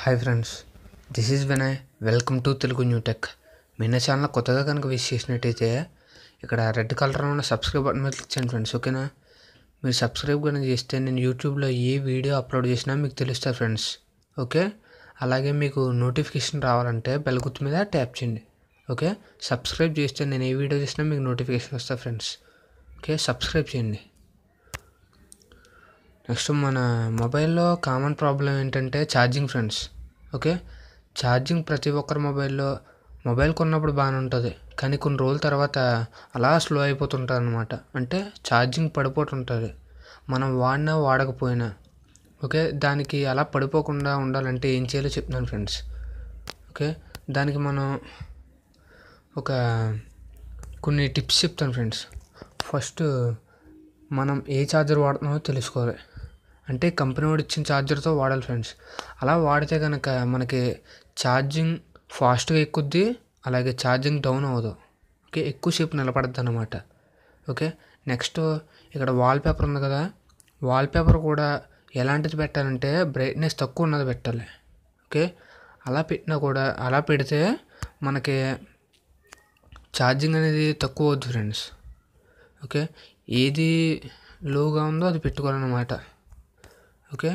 Hi friends this is Vinay. Welcome to Telugu new tech. మీ నా channel కొత్తగా కనుక wish చేసినట్టయితే ఇక్కడ రెడ్ కలర్ ఉన్న సబ్స్క్రైబ్ బటన్ మీద క్లిక్ చేయండి ఫ్రెండ్స్ ఓకేనా? మీరు సబ్స్క్రైబ్ కనుక చేస్తే నేను యూట్యూబ్లో ఏ వీడియో అప్లోడ్ చేసినా మీకు తెలుస్తుంది ఫ్రెండ్స్ ఓకే? అలాగే మీకు నోటిఫికేషన్ రావాలంటే బెల్ గుర్తు మీద ట్యాప్ చేయండి ఓకే? సబ్స్క్రైబ్ చేస్తే నేను ఏ వీడియో చేసినా మీకు నోటిఫికేషన్ వస్తుంది ఫ్రెండ్స్ ఓకే? సబ్స్క్రైబ్ చేయండి. నెక్స్ట్ మన మొబైల్లో కామన్ ప్రాబ్లం ఏంటంటే ఛార్జింగ్ ఫ్రెండ్స్ ఓకే? ఛార్జింగ్ ప్రతి ఒక్కరి మొబైల్లో మొబైల్ కొన్నప్పుడు బాగానే ఉంటుంది. కానీ కొన్ని రోజుల తర్వాత అలా స్లో అయిపోతుంటుంది అనమాట అంటే ఛార్జింగ్ పడిపోతుంటుంది. మనం వాడినా వాడకపోయినా ఓకే? దానికి అలా పడిపోకుండా ఉండాలంటే ఏం చేయాలో చెప్తున్నాను ఫ్రెండ్స్. ఓకే? దానికి మనం ఒక కొన్ని టిప్స్ చెప్తాను ఫ్రెండ్స్. ఫస్ట్ మనం ఏ ఛార్జర్ వాడుతున్నామో తెలుసుకోవాలి. అంటే కంపెనీ వాడు ఇచ్చిన ఛార్జర్తో వాడాలి ఫ్రెండ్స్. అలా వాడితే కనుక మనకి ఛార్జింగ్ ఫాస్ట్గా ఎక్కుద్ది అలాగే ఛార్జింగ్ డౌన్ అవ్వదు. ఓకే? ఎక్కువసేపు నిలబడద్దు అనమాట ఓకే? నెక్స్ట్ ఇక్కడ వాల్ పేపర్ ఉంది కదా? వాల్ పేపర్ కూడా ఎలాంటిది పెట్టాలంటే బ్రైట్నెస్ తక్కువ ఉన్నది పెట్టాలి. ఓకే? అలా పెట్టినా కూడా అలా పెడితే మనకి ఛార్జింగ్ అనేది తక్కువ అవుద్ది ఫ్రెండ్స్. ఓకే? ఏది లోగా ఉందో అది పెట్టుకోవాలన్నమాట. ఓకే?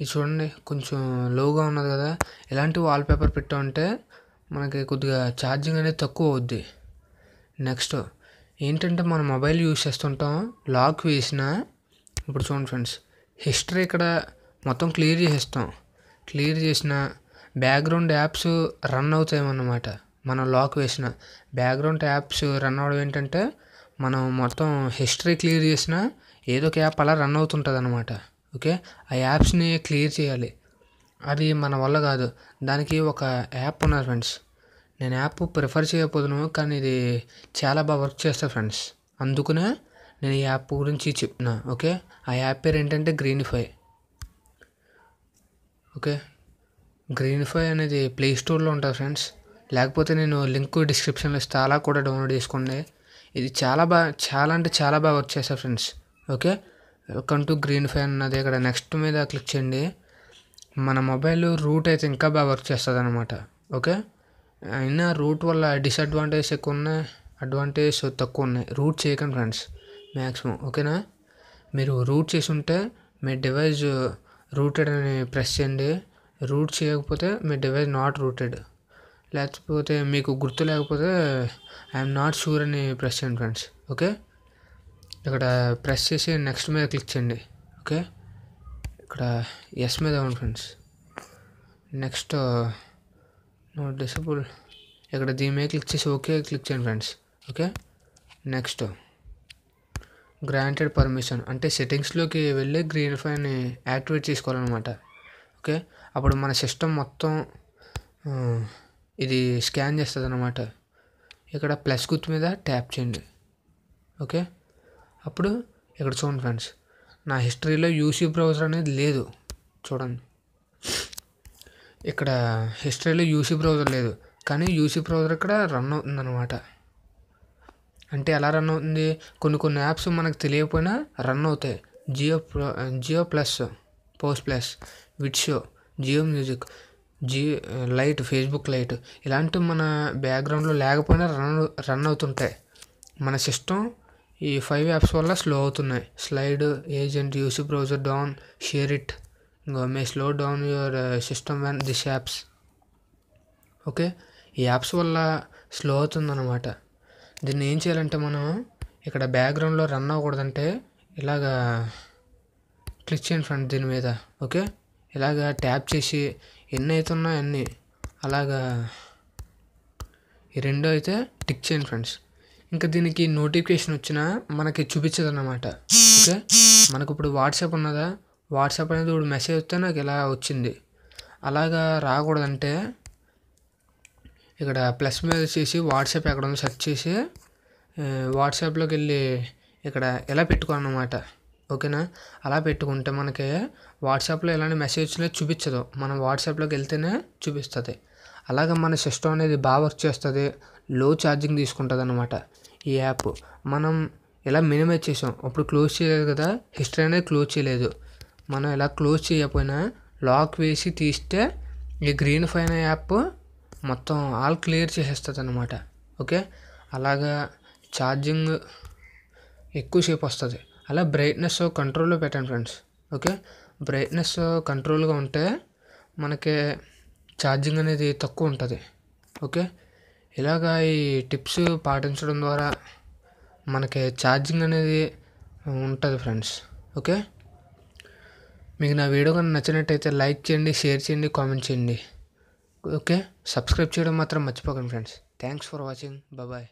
ఇది చూడండి కొంచెం లోగా ఉన్నది కదా. ఎలాంటి వాల్ పేపర్ పెట్టామంటే మనకి కొద్దిగా ఛార్జింగ్ అనేది తక్కువ అవుద్ది. నెక్స్ట్ ఏంటంటే మన మొబైల్ యూస్ చేస్తుంటాం లాక్ వేసిన ఇప్పుడు చూడండి ఫ్రెండ్స్ హిస్టరీ ఇక్కడ మొత్తం క్లియర్ చేసేస్తాం. క్లియర్ చేసిన బ్యాక్గ్రౌండ్ యాప్స్ రన్ అవుతాయన్నమాట మనం లాక్ వేసిన బ్యాక్గ్రౌండ్ యాప్స్ రన్ అవ్వడం ఏంటంటే మనం మొత్తం హిస్టరీ క్లియర్ చేసిన ఏదో ఒక యాప్ అలా రన్ అవుతుంటుంది అనమాట ఓకే? ఆ యాప్స్ని క్లియర్ చేయాలి. అది మన వల్ల కాదు. దానికి ఒక యాప్ ఉన్నది ఫ్రెండ్స్. నేను యాప్ ప్రిఫర్ చేయకపోదును కానీ ఇది చాలా బాగా వర్క్ చేస్తుంది ఫ్రెండ్స్. అందుకనే నేను ఈ యాప్ గురించి చెప్తున్నా ఓకే? ఆ యాప్ పేరు ఏంటంటే గ్రీనిఫై ఓకే? గ్రీనిఫై అనేది ప్లే స్టోర్లో ఉంటుంది ఫ్రెండ్స్. లేకపోతే నేను లింక్ డిస్క్రిప్షన్లో ఇస్తా అలా కూడా డౌన్లోడ్ చేసుకోండి. ఇది చాలా బాగా చాలా అంటే చాలా బాగా వర్క్ చేస్తారు friends. Okay? Welcome to green fan అన్నది. ఇక్కడ నెక్స్ట్ మీద క్లిక్ చేయండి. మన మొబైల్ రూట్ అయితే ఇంకా బాగా వర్క్ చేస్తుంది అనమాట ఓకే? అయినా రూట్ వల్ల డిసడ్వాంటేజ్ ఎక్కువ ఉన్నాయి అడ్వాంటేజ్ తక్కువ ఉన్నాయి రూట్ చేయకండి ఫ్రెండ్స్ మ్యాక్సిమం ఓకేనా? మీరు రూట్ చేసి ఉంటే మీ డివైస్ రూటెడ్ అని ప్రెస్ చేయండి. రూట్ చేయకపోతే మీ డివైస్ నాట్ రూటెడ్. లేకపోతే మీకు గుర్తు లేకపోతే ఐఎమ్ నాట్ షూర్ అని ప్రెస్ చేయండి ఫ్రెండ్స్. ఓకే? ఇక్కడ ప్రెస్ చేసి నెక్స్ట్ మీద క్లిక్ చేయండి ఓకే? ఇక్కడ ఎస్ మీద ఉంది ఫ్రెండ్స్ నెక్స్ట్ నో డిసబుల్ ఇక్కడ దీని మీద క్లిక్ చేసి ఓకే క్లిక్ చేయండి friends okay? Next granted permission అంటే సెట్టింగ్స్లోకి వెళ్ళి గ్రీన్ఫైని యాక్టివేట్ చేసుకోవాలన్నమాట ఓకే? అప్పుడు మన సిస్టమ్ మొత్తం ఇది స్కాన్ చేస్తుంది అన్నమాట ఇక్కడ ప్లస్ గుర్తు మీద ట్యాప్ చేయండి ఓకే? అప్పుడు ఇక్కడ చూడండి ఫ్రెండ్స్ నా హిస్టరీలో యూసీ బ్రౌజర్ అనేది లేదు. చూడండి. ఇక్కడ హిస్టరీలో యూసీ బ్రౌజర్ లేదు. కానీ యూసీ బ్రౌజర్ ఇక్కడ రన్ అవుతుంది అనమాట అంటే ఎలా రన్ అవుతుంది? కొన్ని కొన్ని యాప్స్ మనకు తెలియకపోయినా రన్ అవుతాయి. Jio Jio plus post plus Vidshow Jio music Jio lite Facebook lite ఇలాంటివి మన బ్యాక్గ్రౌండ్లో లేకపోయినా రన్ రన్ అవుతుంటాయి. మన సిస్టమ్ ఈ ఫైవ్ యాప్స్ వల్ల స్లో అవుతున్నాయి. Slide agent UC browser down share it ఇంకో may slow down your system and this apps okay ఈ యాప్స్ వల్ల స్లో అవుతుందన్నమాట. దీన్ని ఏం చేయాలంటే మనం ఇక్కడ బ్యాక్గ్రౌండ్లో రన్ అవ్వకూడదంటే ఇలాగా క్లిక్ చేయండి ఫ్రెండ్ దీని మీద. ఓకే ఇలాగా ట్యాప్ చేసి ఎన్ని అవుతున్నాయో అన్నీ. అలాగా ఈ రెండో అయితే టిక్ చేయండి ఫ్రెండ్స్ ఇంకా దీనికి నోటిఫికేషన్ వచ్చినా మనకి చూపించదు అన్నమాట ఓకే? మనకు ఇప్పుడు వాట్సాప్ ఉన్నదా? వాట్సాప్ అనేది ఇప్పుడు మెసేజ్ వస్తే నాకు ఇలా వచ్చింది. అలాగా రాకూడదంటే ఇక్కడ ప్లస్ మీద చేసి వాట్సాప్ ఎక్కడ ఉందో సెర్చ్ చేసి వాట్సాప్లోకి వెళ్ళి ఇక్కడ ఎలా పెట్టుకోవాలన్నమాట. ఓకేనా? అలా పెట్టుకుంటే మనకి వాట్సాప్లో ఎలాంటి మెసేజ్ వచ్చినా చూపించదు. మనం వాట్సాప్లోకి వెళ్తేనే చూపిస్తుంది. అలాగే మన సిస్టమ్ అనేది బాగా వర్క్ చేస్తుంది. లో ఛార్జింగ్ తీసుకుంటుంది అనమాట ఈ యాప్. మనం ఇలా మినిమైజ్ చేసాం? అప్పుడు క్లోజ్ చేయలేదు కదా. హిస్టరీ అనేది క్లోజ్ చేయలేదు. మనం ఇలా క్లోజ్ చేయకపోయినా లాక్ వేసి తీస్తే ఈ గ్రీన్ ఫైన్ యాప్ మొత్తం ఆల్ క్లియర్ చేసేస్తుంది అనమాట ఓకే? అలాగా ఛార్జింగ్ ఎక్కువసేపు వస్తుంది. అలా బ్రైట్నెస్ కంట్రోల్లో పెట్టండి ఫ్రెండ్స్. ఓకే? బ్రైట్నెస్ కంట్రోల్గా ఉంటే మనకి ఛార్జింగ్ అనేది తక్కువ ఉంటుంది. ఓకే? ఇలాగా ఈ టిప్స్ పాటించడం ద్వారా మనకి ఛార్జింగ్ అనేది ఉంటుంది ఫ్రెండ్స్ ఓకే? మీకు నా వీడియో కానీ నచ్చినట్టయితే లైక్ చేయండి షేర్ చేయండి కామెంట్ చేయండి ఓకే? సబ్స్క్రైబ్ చేయడం మాత్రం మర్చిపోకండి friends. Thanks for watching. Bye.